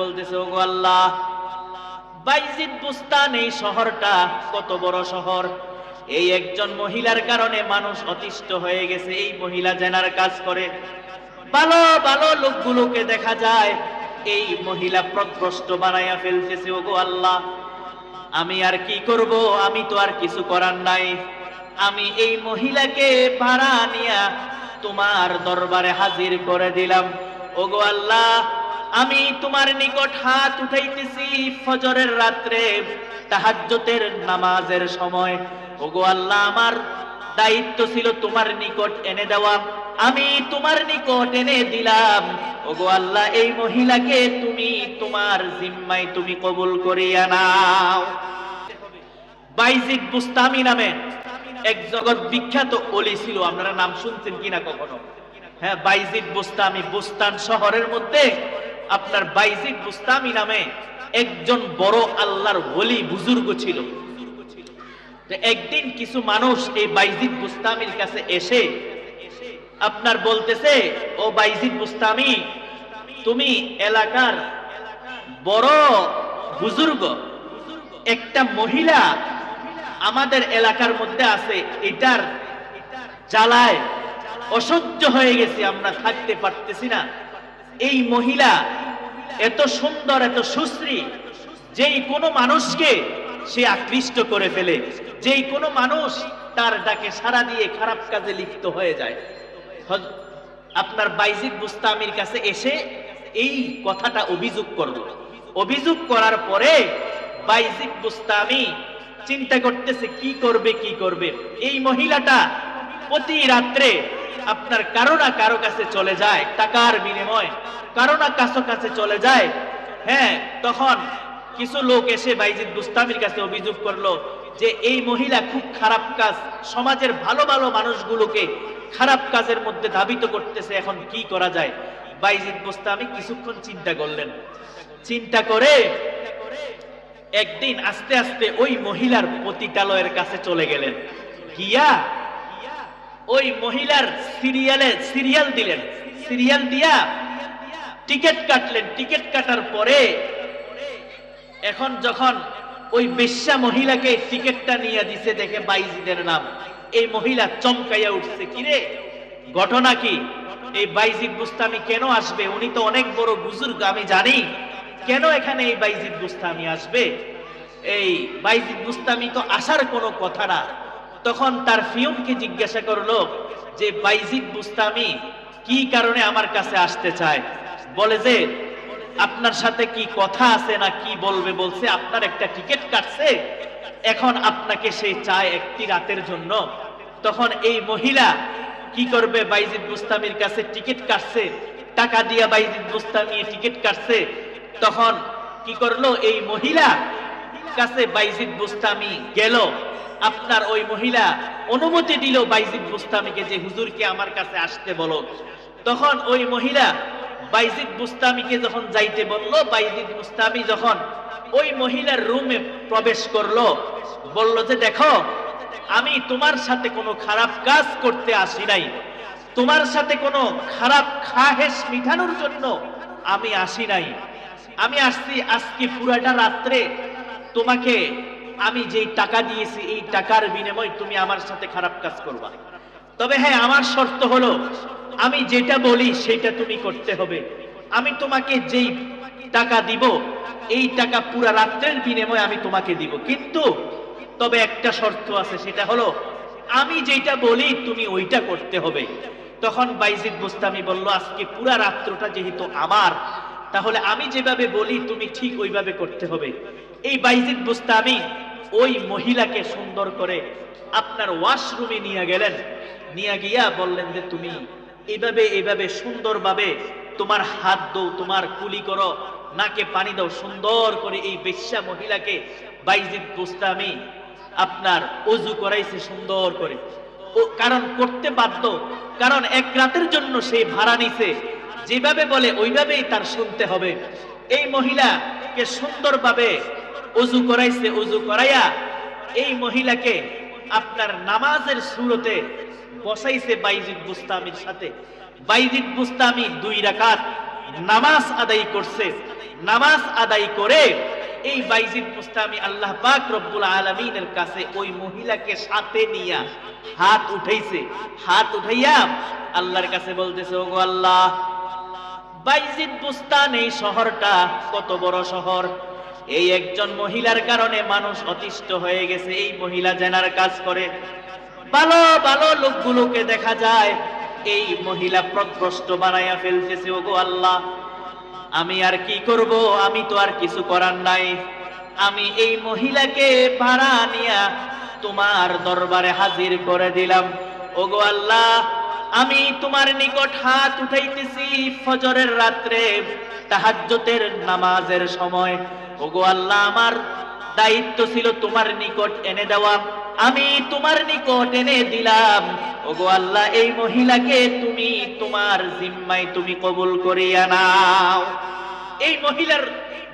বলতেছে, ওগো আল্লাহ, বাইজিদ বুস্তান এই শহরটা কত বড় শহর। এই একজন মহিলার কারণে মানুষ অতিষ্ঠ হয়ে গেছে, এই মহিলা জেনার কাজ করে। ভালো ভালো লোকগুলোকে দেখা যায়, এই মহিলা বানাইয়া ফেলতেছে, ওগো আল্লাহ। আমি আর কি করব, আমি তো আর কিছু করার নাই। আমি এই মহিলাকে ভাড়া নিয়া তোমার দরবারে হাজির করে দিলাম। ওগো আল্লাহ আমি তোমার নিকট হাত উঠাইতেছি ফজরের রাত্রে, তাহাজ্জতের নামাজের সময়। ওগো আল্লাহ, আমার দায়িত্ব ছিল তোমার নিকট এনে দেওয়া। আমি তোমার নিকট এনে দিলাম। ওগো আল্লাহ, এই মহিলাকে তুমি তোমার জিম্মায় তুমি কবুল করিয়া নাও। বাইজিদ বুস্তামি নামে এক জগৎ বিখ্যাত অলি ছিল। আপনারা নাম শুনছেন কিনা কখনো? হ্যাঁ বাইজিদ বুস্তামি, বুস্তান শহরের মধ্যে আপনার বাইজিদ বুস্তামি নামে একজন বড় আল্লাহর ওলি বুজুর্গ ছিল। একদিন কিছু মানুষ এই বাইজিদ বুস্তামির কাছে এসে আপনার বলতেছে, ও বাইজিদ বুস্তামি তুমি এলাকার বড় বুজুর্গ, একটা মহিলা আমাদের এলাকার মধ্যে আছে, এটার জ্বালায় অসহ্য হয়ে গেছে, আমরা থাকতে পারতেছি না। এই মহিলা এত সুন্দর, এত সুশ্রী, যেই কোনো মানুষকে সে আকৃষ্ট করে ফেলে, যেই কোনো মানুষ তার ডাকে সারা দিয়ে খারাপ কাজে লিপ্ত হয়ে যায়। আপনার বাইজিদ বুস্তামির কাছে এসে এই কথাটা অভিযোগ করল। অভিযোগ করার পরে বাইজিদ বুস্তামি চিন্তা করতেছে, কি করবে কি করবে? এই মহিলাটা প্রতি রাত্রে আপনার কারও না কারও কাছে চলে যায় টাকার বিনিময়। কারও না কাছো কাছে চলে যায়। হ্যাঁ তখন কিছু লোক এসে বাইজিদ বুস্তামির কাছে অভিযোগ করল যে এই মহিলা খুব খারাপ কাজ, সমাজের ভালো ভালো মানুষগুলোকে খারাপ কাজের মধ্যে ধাবিত করতেছে, এখন কি করা যায়? বাইজিদ বুস্তামি কিছুক্ষণ চিন্তা করলেন। চিন্তা করে একদিন আস্তে আস্তে ওই মহিলার পতিতালয়ের কাছে চলে গেলেন। গিয়া ওই মহিলার সিরিয়ালে সিরিয়াল দিলেন। সিরিয়াল দিয়া টিকিট কাটলেন। টিকিট কাটার পরে এখন যখন ওই বেশ্যা মহিলাকে টিকিটটা নিয়ে দিছে, দেখে বাইজিদের নাম। এই মহিলা চমকাইয়া উঠছে, কিরে, ঘটনা কি? এই বাইজিদ বুস্তামি কেন আসবে? উনি তো অনেক বড় বুজুর্গ, আমি জানি। কেন এখানে এই বাইজিদ বুস্তামি আসবে? এই বাইজিদ বুস্তামি তো আসার কোনো কথা না। তখন তার ফিয়মকে জিজ্ঞাসা করল যে, বাইজিদ বুস্তামি, কি কারণে আমার কাছে আসতে চায়? বলে যে, আপনার সাথে কি কথা আছে না কি বলবে? বলছে, আপনার একটা টিকিট কাটছে, এখন আপনাকে সেই চায় একটি রাতের জন্য। তখন এই মহিলা কি করবে? বাইজিদ বুস্তামির কাছে টিকিট কাটছে, টাকা দিয়া বাইজিদ বুস্তামি টিকিট কাটছে। তখন কি করল? এই মহিলা কাছে বাইজিদ বুস্তামি গেল। আপনার ওই মহিলা অনুমতি দিল বাইজিদ বুস্তামিকে যে হুজুরকে আমার কাছে আসতে বলো। তখন ওই মহিলা বাইজিদ বুস্তামিকে যখন যাইতে বলল, বাইজিদ বুস্তামি যখন ওই মহিলার রুমে প্রবেশ করল, বলল যে, দেখো, আমি তোমার সাথে কোনো খারাপ কাজ করতে আসি নাই। তোমার সাথে কোনো খারাপ খাহেস মিঠানোর জন্য আমি আসি নাই। আমি আসছি আজকে পুরাটা রাত্রে তোমাকে আমি যেই টাকা দিয়েছি, এই টাকার বিনিময় তুমি আমার সাথে খারাপ কাজ করবা। তবে হ্যাঁ আমার শর্ত হলো, আমি যেটা বলি সেটা তুমি করতে হবে। আমি তোমাকে যেই টাকা দিব, এই টাকা পুরা রাত্রের বিনিময়ে আমি তোমাকে দিব। কিন্তু তবে একটা শর্ত আছে, সেটা হলো, আমি যেটা বলি তুমি ওইটা করতে হবে। তখন বাইজিদ বুস্তামি বলল, আজকে পুরা রাত্রটা যেহেতু আমার, তাহলে আমি যেভাবে বলি তুমি ঠিক ওইভাবে করতে হবে। এই বাইজিদ বুস্তামি ওই মহিলাকে সুন্দর করে আপনার ওয়াশরুমে নিয়ে গেলেন। নিয়ে গিয়া বললেন যে, তুমি এইভাবে এইভাবে সুন্দরভাবে তোমার হাত দৌ, তোমার কুলি করো। নাকে পানি দাও। সুন্দর করে এই বেশ্যা মহিলাকে বাইজিদ বুস্তামি আপনার অজু করাইছে সুন্দর করে। ও, কারণ করতে বাধ্য। কারণ এক রাতের জন্য সে ভাড়া নিছে। যেভাবে বলে, ওইভাবেই তার শুনতে হবে। এই মহিলাকে সুন্দরভাবে অজু করাইছে অজু করাইয়া এই মহিলাকে আপনার নামাজের সুরতে বসাইছে বাইজিদ বুস্তামির সাথে। বাইজিদ বুস্তামি দুই রাকাত নামাজ আদায় করছে। নামাজ আদায় করে এই বাইজিদ মুস্তামি আল্লাহ পাক রব্বুল আলমিনের কাছে ওই মহিলাকে সাথে নিয়া হাত উঠাইছে। হাত উঠাইয়া আল্লাহর কাছে বলতেছে, ওগো আল্লাহ, বাইজিদ বুস্তান এই শহরটা কত বড় শহর? এই একজন মহিলার কারণে মানুষ অতিষ্ঠ হয়ে গেছে, এই মহিলা জেনার কাজ করে। ভালো ভালো লোকগুলোকে দেখা যায়, এই মহিলা প্রকৃষ্ট বানাইয়া ফেলতেছে, ওগো আল্লাহ। আমি আর কি করব? আমি তো আর কিছু করার নাই। আমি এই মহিলাকে ভাড়া নিয়া তোমার দরবারে হাজির করে দিলাম। ওগো আল্লাহ, আমি তোমার নিকট হাত উঠাইতেছি ফজরের রাত্রে তাহাজ্জতের নামাজের সময়। ওগো আল্লাহ, আমার দায়িত্ব ছিল তোমার নিকট এনে দেওয়া। আমি তোমার নিকট এনে দিলাম। ওগো আল্লাহ, এই মহিলাকে তুমি তোমার জিম্মায় তুমি কবুল করিয়া নাও। এই মহিলার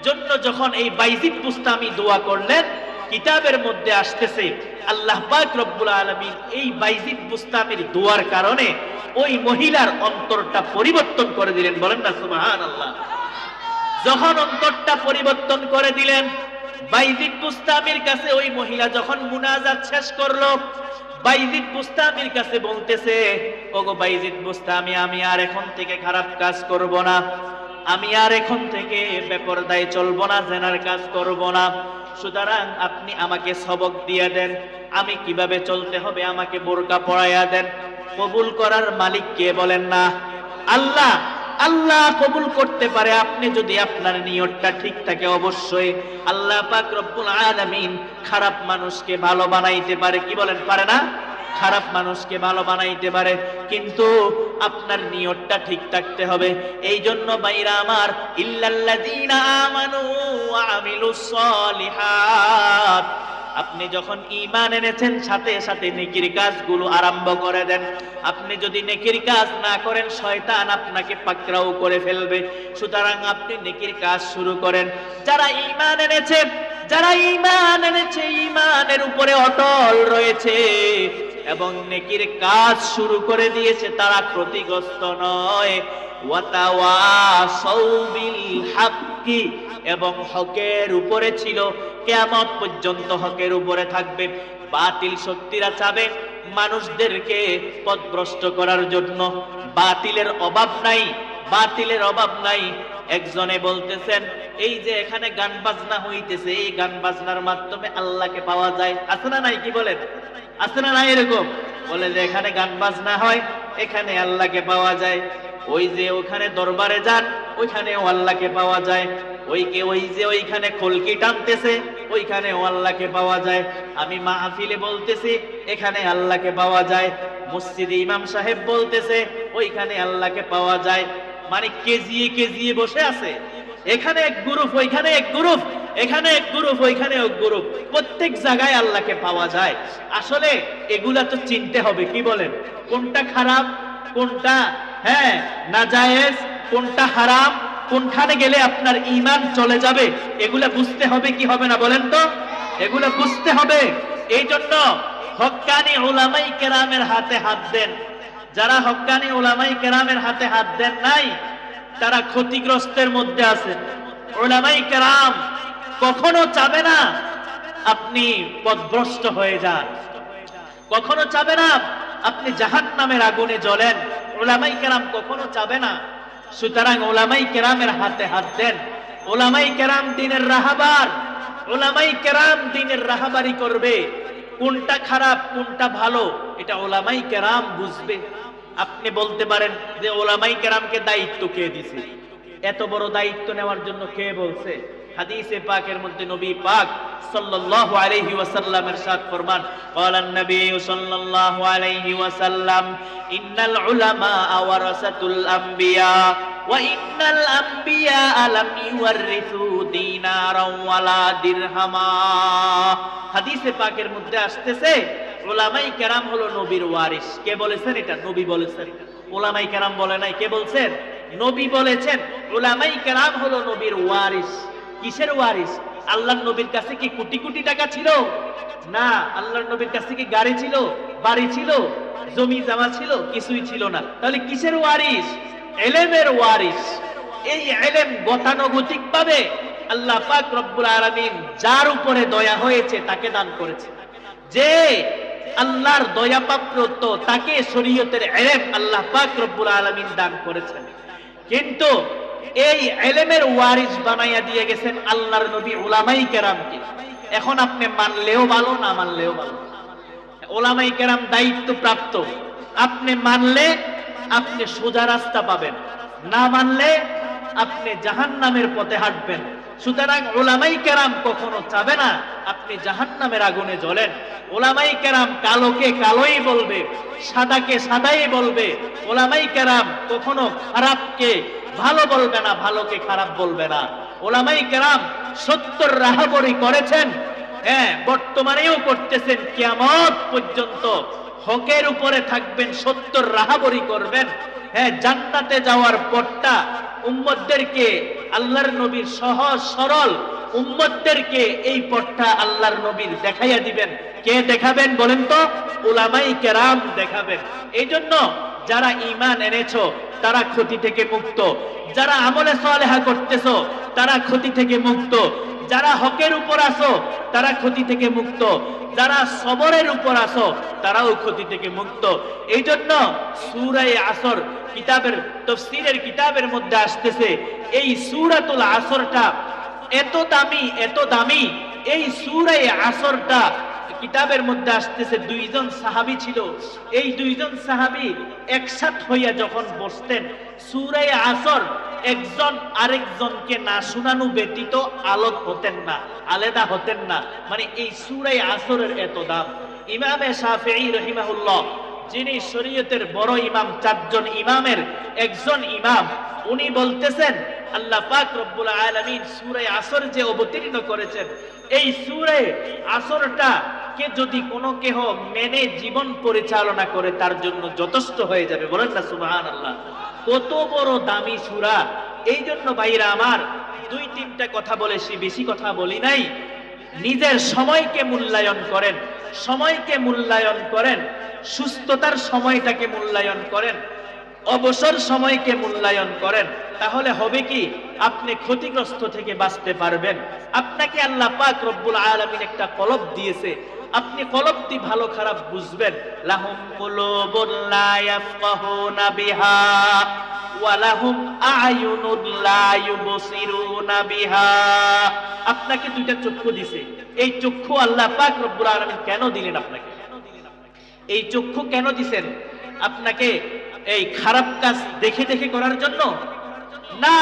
জন্য যখন এই বাইজিদ বুস্তামি দোয়া করলেন, কিতাবের মধ্যে আসতেছে, আল্লাহ পাক রব্বুল আলামিন এই বাইজিদ বুস্তামির দোয়ার কারণে ওই মহিলার অন্তরটা পরিবর্তন করে দিলেন। বলেন না, সুবহানাল্লাহ। যখন অন্তরটা পরিবর্তন করে দিলেন, বাইজিদ বুস্তামির কাছে ওই মহিলা যখন মুনাজাত শেষ করল, বাইজিদ বুস্তামির কাছে বলতেছে, ওগো বাইজিদ বুস্তামি, আমি আর এখন থেকে খারাপ কাজ করব না। আমি আর এখন থেকে বেপরদায় চলবো না, জেনার কাজ করব না। সুতরাং আপনি আমাকে সবক দিয়ে দেন। আমি কীভাবে চলতে হবে আমাকে বোরকা পড়াইয়া দেন। কবুল করার মালিক কে বলেন না। আল্লাহ আল্লাহ কবুল করতে পারে, আপনি যদি আপনার নিয়তটা ঠিক থাকে, অবশ্যই আল্লাহ পাক রব্বুল আলামিন খারাপ মানুষকে ভালো বানাইতে পারে, কি বলেন, পারে না? খারাপ মানুষকে ভালো বানাইতে পারে, কিন্তু আপনার নিয়তটা ঠিক থাকতে হবে। এই জন্য বাইরা আমার, ইল্লাল্লাযীনা আমানু ওয়া আমিলুস সলিহাত আপনি যখন ঈমান এনেছেন, সাথে সাথে নেকির কাজগুলো আরম্ভ করে দেন। আপনি যদি নেকির কাজ না করেন, শয়তান আপনাকে পাকড়াও করে ফেলবে। সুতরাং আপনি নেকির কাজ শুরু করেন। যারা ঈমান এনেছে, যারা ঈমান এনেছে ইমানের উপরে অটল রয়েছে এবং নেকির কাজ শুরু করে দিয়েছে, তারা ক্ষতিগ্রস্ত নয়। এবং হকের উপরে ছিল কেমন পর্যন্ত হকের উপরে থাকবে। বাতিল শক্তিরা চাবে মানুষদেরকে পথভ্রষ্ট করার জন্য। বাতিলের অভাব নাই, বাতিলের অভাব নাই। একজনে বলতেছেন, এই যে এখানে গান বাজনা হইতেছে, এই গান বাজনার মাধ্যমে আল্লাহকে পাওয়া যায়। আছে না নাই, কি বলেন? আছে না নাই এরকম? বলে যে, এখানে গান বাজনা হয়, এখানে আল্লাহকে পাওয়া যায়। ওই যে ওখানে দরবারে যান ওইখানেও আল্লাহকে পাওয়া যায়। ওইকে ওই যে ওইখানে খলকি টানতেছে, ওইখানে আল্লাহকে পাওয়া যায়। আমি মাহফিলে বলতেছি, এখানে আল্লাহকে পাওয়া যায়। মসজিদে ইমাম সাহেব বলতেছে, ওইখানে আল্লাহকে পাওয়া যায়। মানে কেজিয়ে কেজিয়ে বসে আছে। এখানে এক গ্রুপ, ওইখানে এক গ্রুপ, এখানে এক গ্রুপ, ওইখানে এক গ্রুপ। প্রত্যেক জায়গায় আল্লাহকে পাওয়া যায়। আসলে এগুলা তো চিনতে হবে, কি বলেন? কোনটা খারাপ, কোনটা হ্যাঁ নাজায়েজ কোনটা হারাম, কোনখানে গেলে আপনার ইমান চলে যাবে, এগুলা বুঝতে হবে, কি হবে না বলেন তো? এগুলা বুঝতে হবে। এই জন্য হক্কানি ওলামাই কেরামের হাতে হাত দেন। যারা হক্কানি ওলামাই কেরামের হাতে হাত দেন নাই, তারা ক্ষতিগ্রস্তের মধ্যে আছেন ওলামাই কেরাম কখনো চাবে না আপনি পথভ্রষ্ট হয়ে যান। কখনো চাবে না আপনি জাহান নামের আগুনে জ্বলেন। ওলামাই কেরাম কখনো চাবে না। সুতরাং ওলামাই কেরামের হাতে হাত দেন। ওলামাই কেরাম দিনের রাহাবার, ওলামাই কেরাম দিনের রাহাবারি করবে। কোনটা খারাপ, কোনটা ভালো, এটা ওলামাই কেরাম বুঝবে। আপনি বলতে পারেন যে ওলামাই কেরামকে দায়িত্ব কে দিছে? এত বড় দায়িত্ব নেওয়ার জন্য কে বলছে? হাদিসে পাকের মধ্যে নবী পাক সাল্লাল্লাহু আলাইহি ওয়াসাল্লাম ارشاد ফরমান قال النبي صلى الله عليه وسلم ان العلماء ورثه الانبياء وان الانبياء لم يورثوا دينارا ولا درهما হাদিসে পাকের মধ্যে আসতেছে ওলামাই কেরাম হলো নবীর ওয়ারিস কে বলেছেন এটা নবী বলেছেন ওলামাই কেরাম বলে নাই কে বলছেন নবী বলেছেন ওলামাই কেরাম হলো নবীর ওয়ারিস কিসের ওয়ারিস আল্লাহর নবীর কাছে কি কোটি কোটি টাকা ছিল? না, আল্লাহর নবীর কাছে কি গাড়ি ছিল? বাড়ি ছিল? জমি জামা ছিল? কিছুই ছিল না। তাহলে কিসের ওয়ারিস এলেমের ওয়ারিস এই এলেম গতানুগতিক ভাবে আল্লাহ পাক রব্বুল আলামিন যার উপরে দয়া হয়েছে, তাকে দান করেছে। যে আল্লাহর দয়া প্রাপ্ত তাকে শরীয়তের এলেম আল্লাহ পাক রব্বুল আলামিন দান করেছেন। কিন্তু এই এলেমের ওয়ারিস বানাইয়া দিয়ে গেছেন আল্লাহর নবী উলামাই কেরামকে। এখন আপনি মানলেও ভালো, না মানলেও ভালো? ওলামাই কেরাম দায়িত্ব প্রাপ্ত আপনি মানলে আপনি সোজা রাস্তা পাবেন। না মানলে আপনি জাহান নামের পথে হাঁটবেন। সুতরাং ওলামাই কেরাম কখনো চাবে না আপনি জাহান নামের আগুনে জ্বলেন। ওলামাই কেরাম কালোকে কালোই বলবে, সাদাকে সাদাই বলবে। ওলামাই কেরাম কখনো খারাপকে ভালো বলবে না, ভালোকে খারাপ বলবে না। ওলামাই কেরাম সত্তর রাহাবরি করেছেন হ্যাঁ বর্তমানেও করতেছেন, কিয়ামত পর্যন্ত হকের উপরে থাকবেন, সত্তর রাহাবরি করবেন। হ্যাঁ জান্নাতে যাওয়ার পথটা উম্মতদেরকে, আল্লাহর নবীর সহজ সরল উম্মতদেরকে এই পথটা আল্লাহর নবীর দেখাইয়া দিবেন। কে দেখাবেন বলেন তো? উলামাই কেরাম দেখাবেন। এই জন্য যারা ইমান এনেছো, তারা ক্ষতি থেকে মুক্ত। যারা আমলে সালেহা করতেছো, তারা ক্ষতি থেকে মুক্ত। যারা হকের উপর আসো তারা ক্ষতি থেকে মুক্ত। যারা সবরের উপর আসো তারাও ক্ষতি থেকে মুক্ত। এই জন্য সুরাই আসর কিতাবের, তফসিরের কিতাবের মধ্যে আসতেছে, এই সুরাতুল আসরটা এত দামি এত দামি, এই সুরাই আসরটা কিতাবের মধ্যে আসতেছে, দুইজন সাহাবি ছিল। এই দুইজন সাহাবি একসাথ হইয়া যখন বসতেন সুরাই আসর একজন আরেকজনকে না শোনানো ব্যতীত আলোক হতেন না, আলাদা হতেন না। মানে এই সুরাই আসরের এত দাম। ইমামে শাফিঈ রহিমাহুল্লাহ, যিনি শরীয়তের বড় ইমাম, চারজন ইমামের একজন ইমাম, উনি বলতেছেন, আল্লাহ পাক রব্বুল আলামিন সুরে আসর যে অবতীর্ণ করেছেন, এই সুরে আসরটা কে যদি কোনো কেহ মেনে জীবন পরিচালনা করে, তার জন্য যথেষ্ট হয়ে যাবে। বলেন না, সুবহানাল্লাহ। কত বড় দামি সূরা। এই জন্য ভাইরা আমার দুই তিনটা কথা বলেছি বেশি কথা বলি নাই। নিজের সময়কে মূল্যায়ন করেন, সময়কে মূল্যায়ন করেন, সুস্থতার সময়টাকে মূল্যায়ন করেন, অবসর সময়কে মূল্যায়ন করেন। তাহলে হবে কি? আপনি ক্ষতিগ্রস্ত থেকে বাঁচতে পারবেন। আপনাকে আল্লাহ পাক রব্বুল আলামিন একটা কলব দিয়েছে আপনি কলবটি ভালো খারাপ বুঝবেন। লাহুম কুলুবুন লা ইয়াফকাহুনা বিহা, ওয়া লাহুম আ'য়ুনুন লা ইউবসিরুনা বিহা। আপনাকে দুইটা চক্ষু দিছে। এই চক্ষু আল্লাহ পাক রব্বুল আলামিন কেন দিলেন আপনাকে? এই চক্ষু কেন দিছেন? আপনাকে এই খারাপ কাজ দেখে দেখে করার জন্য? না,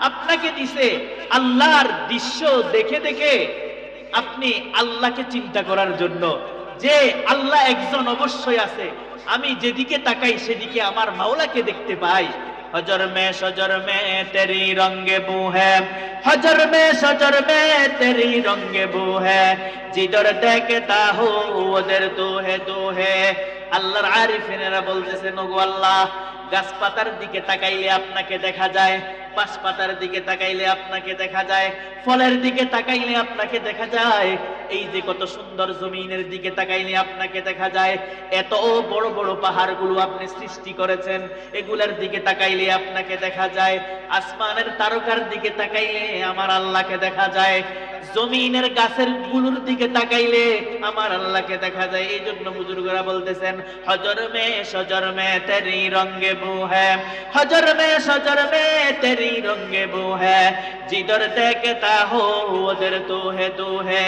আপনাকে দিছে আল্লাহর দৃশ্য দেখে দেখে আপনি আল্লাহকে চিন্তা করার জন্য। যে আল্লাহ একজন অবশ্যই আছে। আমি যেদিকে তাকাই, সেদিকে আমার মাওলাকে দেখতে পাই। হজর মে, সজর মে, তেরি রঙ্গে বু হ্যাঁ হজর মে, সজর মে, তেরি রঙ্গে বু হ্যাঁ জিদর দেখতা হো, ওদের তো হে তো হে আল্লাহর আরিফিনেরা বলতেছে, নগো আল্লাহ, গাছপাতার দিকে তাকাইলে আপনাকে দেখা যায়। পাতার দিকে তাকাইলে আপনাকে দেখা যায়, ফলের দিকে তাকাইলে আপনাকে দেখা যায়, এই যে কত সুন্দর জমিনের দিকে তাকাইলে আপনাকে দেখা যায়, এত বড় বড় পাহাড়গুলো আপনি সৃষ্টি করেছেন, এগুলার দিকে তাকাইলে আপনাকে দেখা যায়, আসমানের তারকার দিকে তাকাইলে আমার আল্লাহকে দেখা যায় জমিনের গাছেরগুলোর দিকে তাকাইলে আমার আল্লাহকে দেখা যায়। এই জন্য বুজুর্গরা বলতেছেন, হজর মে, সজর মে, তেরি রঙ্গে বু হ্যাঁ হজর মে, সজর মে, তেরি রঙ্গে বু হ্যাঁ জিদর দেখতা হো, ওদের তো হে তো হে।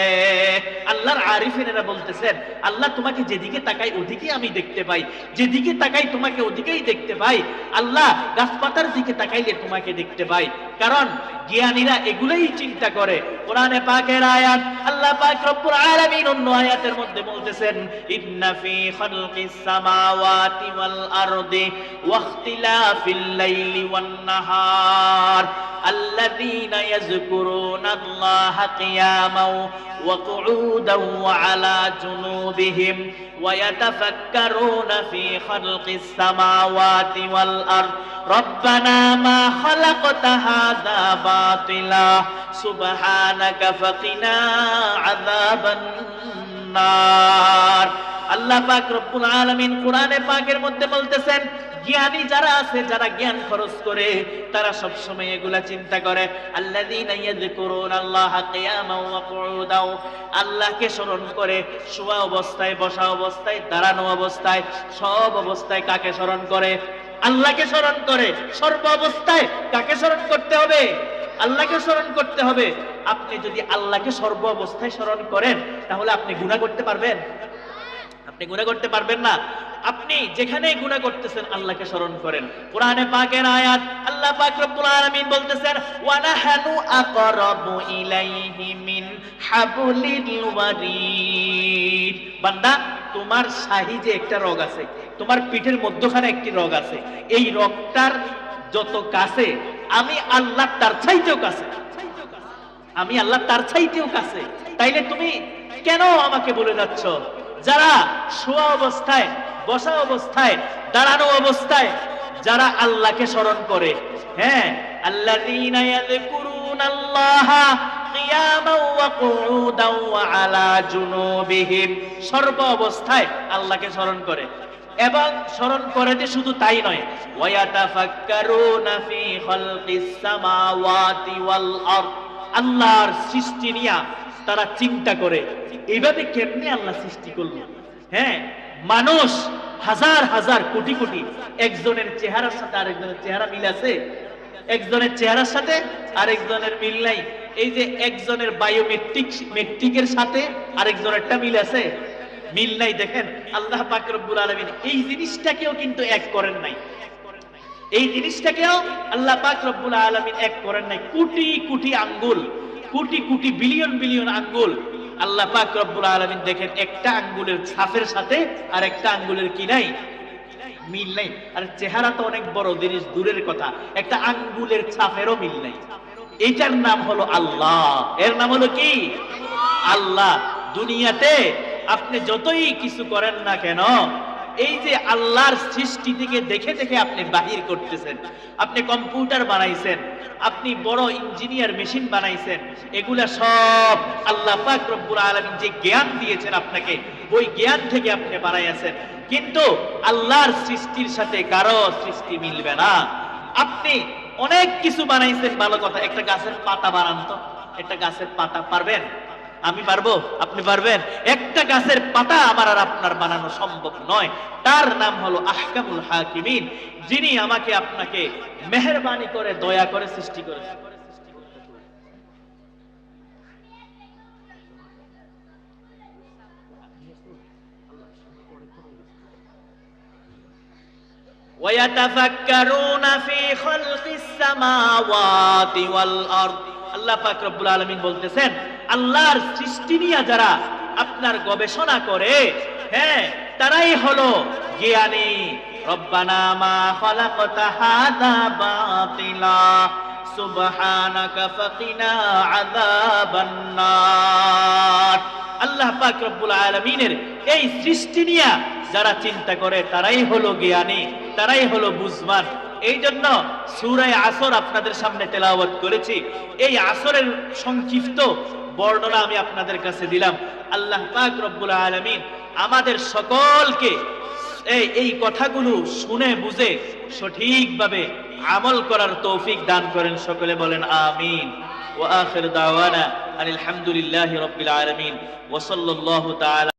আল্লাহর আরিফিনেরা বলতেছেন, আল্লাহ তোমাকে যেদিকে তাকাই ওদিকে আমি দেখতে পাই। যেদিকে তাকাই তোমাকে ওদিকেই দেখতে পাই। আল্লাহ গাছপাতার দিকে তাকাইলে তোমাকে দেখতে পাই। কারণ জ্ঞানীরা এগুলোই চিন্তা করে। কোরআনে পাকের আয়াত আল্লাহ পাক রব্বুল আলামিন অন্য আয়াতের মধ্যে বলতেছেন ইন্না ফি খালকিস সামাওয়াতি ওয়াল আরদি ওয়াখতিলাফিল লাইলি ওয়ান নাহার الذين يذكرون الله قياما وقعودا وعلى جنوبهم ويتفكرون في خلق السماوات والأرض ربنا ما خلقت هذا باطلا সুবহানাকা ফাকিনা আযাবান নার আল্লাহ পাক রব্বুল আলামিন কোরআনে পাকের মধ্যে বলতেছেন জ্ঞানী যারা আছে, যারা জ্ঞান খরচ করে, তারা সব সময় এগুলা চিন্তা করে। আল্লাযীনা ইয়াযকুরুন আল্লাহ কিয়ামান ওয়া কুউদাও, আল্লাহকে স্মরণ করে শোয়া অবস্থায়, বসা অবস্থায়, দাঁড়ানো অবস্থায়, সব অবস্থায় কাকে স্মরণ করে? আল্লাহকে স্মরণ করে। সর্ব অবস্থায় কাকে স্মরণ করতে হবে? আল্লাহকে স্মরণ করতে হবে। আপনি যদি আল্লাহকে সর্ব অবস্থায় স্মরণ করেন, তাহলে আপনি গুনাহ করতে পারবেন। আপনি গুনাহ করতে পারবেন না। আপনি যেখানেই গুনাহ করতেছেন, আল্লাহকে স্মরণ করেন। কোরআনে পাকের আয়াত, আল্লাহ পাক রব্বুল আলামিন বলতেছেন, ওয়া নাহানু আকরাবু ইলাইহি মিন হাবলিল ওয়ারিদ। বান্দা, তোমার সাহিজে একটা রগ আছে, তোমার পিঠের মধ্যখানে একটি রগ আছে। এই রগটার যত কাছে আমি আল্লাহ তার চাইতেও কাছে। আমি আল্লাহ তার চাইতেও কাছে। তাইলে তুমি কেন আমাকে বলে যাচ্ছ? যারা শোয়া অবস্থায়, বসা অবস্থায়, দাঁড়ানো অবস্থায়, যারা আল্লাহকে স্মরণ করে। হ্যাঁ আল্লাযীনা ইয়াযকুরুনাল্লাহা ওয়া আলা সর্ব অবস্থায় আল্লাহকে স্মরণ করে। এবং স্মরণ করে যে শুধু তাই নয় আল্লাহর সৃষ্টি নিয়া তারা চিন্তা করে এইভাবে কেমনে আল্লাহ সৃষ্টি করল হ্যাঁ মানুষ হাজার হাজার কোটি কোটি একজনের চেহারার সাথে আরেকজনের চেহারা মিল আছে? একজনের চেহারার সাথে আরেকজনের মিল নাই। এই যে একজনের বায়োমেট্রিক মেট্রিকের সাথে আরেকজনেরটা মিল আছে? মিল নাই, দেখেন, আল্লাহ পাক রব্বুল আলামিন এই জিনিসটাকেও কিন্তু এক করেন নাই। এই জিনিসটাকেও আল্লাহ পাক রব্বুল আলামিন এক করেন নাই। কোটি কোটি আঙ্গুল, কোটি কোটি বিলিয়ন বিলিয়ন আঙ্গুল আল্লাহ পাক রব্বুল আলামিন দেখেন, একটা আঙ্গুলের ছাপের সাথে আর একটা আঙ্গুলের কি নাই? মিল নাই। আর চেহারা তো অনেক বড় জিনিস, দূরের কথা। একটা আঙ্গুলের ছাপেরও মিল নাই। এইটার নাম হলো আল্লাহ। এর নাম হলো কি? আল্লাহ। দুনিয়াতে আপনি যতই কিছু করেন না কেন, এই যে আল্লাহর সৃষ্টি থেকে দেখে দেখে আপনি বাহির করতেছেন, আপনি কম্পিউটার বানাইছেন, আপনি বড় ইঞ্জিনিয়ার মেশিন বানাইছেন, এগুলা সব আল্লাহ পাক যে জ্ঞান দিয়েছেন আপনাকে, ওই জ্ঞান থেকে আপনি বানাইয়াছেন। কিন্তু আল্লাহর সৃষ্টির সাথে কারও সৃষ্টি মিলবে না। আপনি অনেক কিছু বানাইছেন, ভালো কথা, একটা গাছের পাতা বানান তো, একটা গাছের পাতা পারবেন? আমি পারবো আপনি পারবেন একটা গাছের পাতা আমার আর আপনার বানানো সম্ভব নয় তার নাম হলো আহকামুল হাকিমিন যিনি আমাকে আপনাকে মেহেরবানি করে দয়া করে সৃষ্টি করেছেন ويتفكرون في خلق السماوات والأرض আল্লাহ পাক রব্বুল আলামিন বলতেছেন, আল্লাহর সৃষ্টি নিয়ে যারা আপনার গবেষণা করে হ্যাঁ তারাই হলো জ্ঞানী। রব্বানা মা খালাকতা হাযা বাতিলা, সুবহানাকা ফাকিনা আযাবান নার আল্লাহ পাক রব্বুল আলামিনের এই সৃষ্টি নিয়ে যারা চিন্তা করে, তারাই হলো জ্ঞানী, তারাই হলো বুঝবান। এই জন্য সুরায় আসর আপনাদের সামনে তেলাওয়াত করেছি। এই আসরের সংক্ষিপ্ত বর্ণনা আমি আপনাদের কাছে দিলাম। আল্লাহ পাক রব্বুল আলামিন আমাদের সকলকে এই কথাগুলো শুনে বুঝে সঠিকভাবে আমল করার তৌফিক দান করেন। সকলে বলেন আমিন। ওয়া আখির দাওয়ানা আলহামদুলিল্লাহি রাব্বিল আলামিন। ওয়া সাল্লাল্লাহু তাআলা